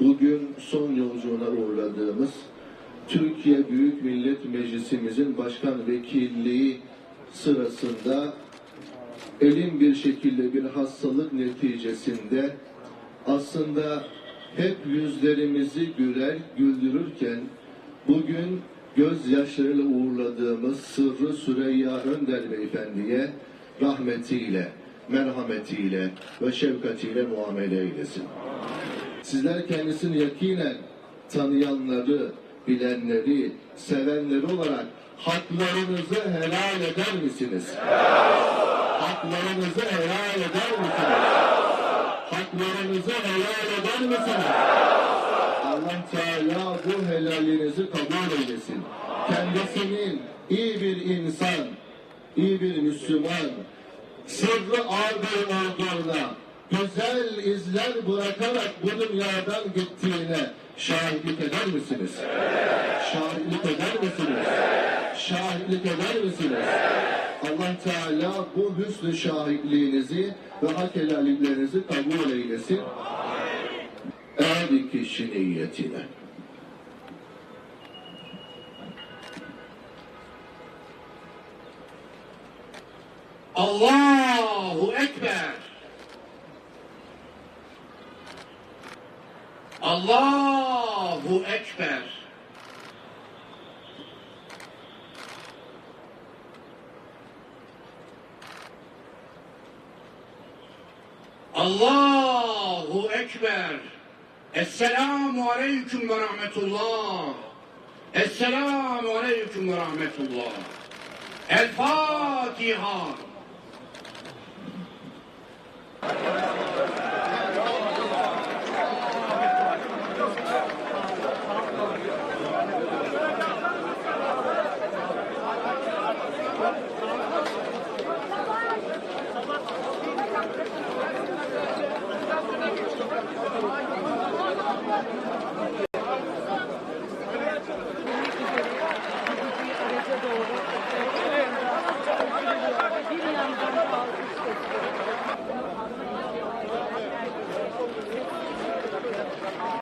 bugün son yolculuğuna uğurladığımız Türkiye Büyük Millet Meclisimizin başkan vekilliği sırasında elin bir şekilde bir hastalık neticesinde aslında hep yüzlerimizi güler, güldürürken bugün gözyaşlarıyla uğurladığımız Sırrı Süreyya Önder Beyefendi'ye rahmetiyle, merhametiyle ve şefkatiyle muamele eylesin. Sizler kendisini yakinen tanıyanları, bilenleri, sevenleri olarak haklarınızı helal eder misiniz? Haklarınızı helal eder misiniz? Haklarınızı helal eder misiniz? Allah Teala bu helalinizi kabul eylesin. Kendisinin iyi bir insan, iyi bir Müslüman, sırrı ağır olduğuna, güzel izler bırakarak bu dünyadan gittiğine şahitlik eder misiniz? Şahitlik eder misiniz? Şahitlik eder misiniz? Allah Teala bu hüsnü şahitliğinizi ve hak helalliklerinizi kabul eylesin. Her kişi niyetine. Allahu Ekber. Allahu Ekber. Allahu Ekber. Esselamu Aleyküm ve Rahmetullah. Esselamu Aleyküm ve Rahmetullah. El Fatiha.